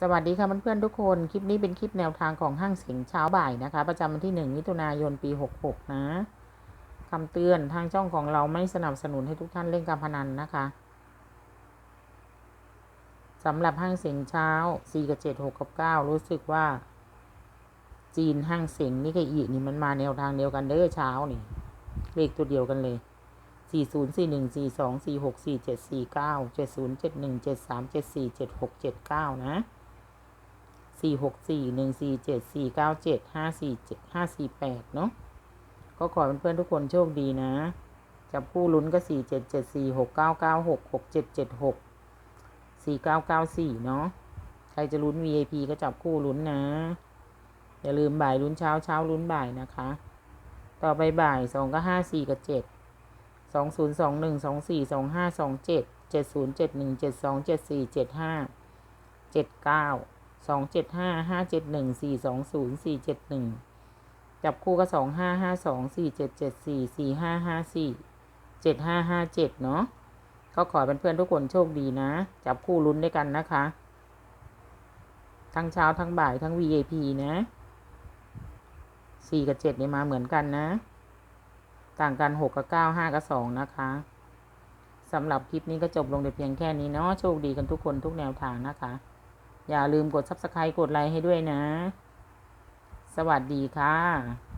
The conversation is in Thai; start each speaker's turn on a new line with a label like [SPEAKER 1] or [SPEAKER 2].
[SPEAKER 1] สวัสดีค่ะเพื่อนๆทุกคน คลิปนี้เป็นคลิปแนวทางของห้างเสียงเช้าบ่ายนะคะ ประจำวันที่ 1 มิถุนายนปี 66 นะคำเตือนทางช่องของเราไม่สนับสนุนให้ทุกท่านเล่นการพนันนะคะสำหรับห้างเสียงเช้า 4 กับ 7 6 กับ 9 รู้สึกว่า จีนห้างเสียงนี่กับอีนี่มันมาแนวทางเดียวกันเด้อเช้านี่เลขตัวเดียวกันเลยสี่ศูนย์สี่หนึ่งสี่สองสี่หกสี่เจ็ดสี่เก้าเจ็ดศูนย์เจ็ดหนึ่งเจ็ดสามเจ็ดสี่เจ็ดหกเจ็ดเก้านะ สี่หกสี่หนึ่งสี่เจ็ดสี่เก้าเจ็ดห้าสี่เจ็ดห้าสี่แปดเนาะก็ขอเพื่อนๆทุกคนโชคดีนะ จับคู่ลุ้นก็สี่เจ็ดเจ็ดสี่หกเก้าเก้าหกหกเจ็ดเจ็ดหกสี่เก้าเก้าสี่เนาะใครจะลุ้น VIP ก็จับคู่ลุ้นนะ อย่าลืมบ่ายลุ้นเช้าเช้าลุ้นบ่ายนะคะ ต่อไปบ่ายสองก็ห้าสี่กับเจ็ดสองศูนย์สองหนึ่งสองสี่สองห้าสองเจ็ดเจ็ดศูนย์เจ็ดหนึ่งเจ็ดสองเจ็ดสี่เจ็ดห้าเจ็ดเก้า สองเจ็ดห้าห้าเจ็ดหนึ่งสี่สองศูนย์สี่เจ็ดหนึ่งจับคู่ก็สองห้าห้าสองสี่เจ็ดเจ็ดสี่สี่ห้าห้าสี่เจ็ดห้าห้าเจ็ดเนาะก็ขอเป็นเพื่อนทุกคนโชคดีนะ จับคู่ลุ้นด้วยกันนะคะ ทั้งเช้าทั้งบ่ายทั้ง VIP นะสี่กับเจ็ดเนี่ยมาเหมือนกันนะ ต่างกันหกกับเก้าห้ากับสองนะคะสำหรับคลิปนี้ก็จบลงแต่เพียงแค่นี้เนาะโชคดีกันทุกคนทุกแนวทางนะคะ อย่าลืมกด subscribe กดไลค์ให้ด้วยนะ สวัสดีค่ะ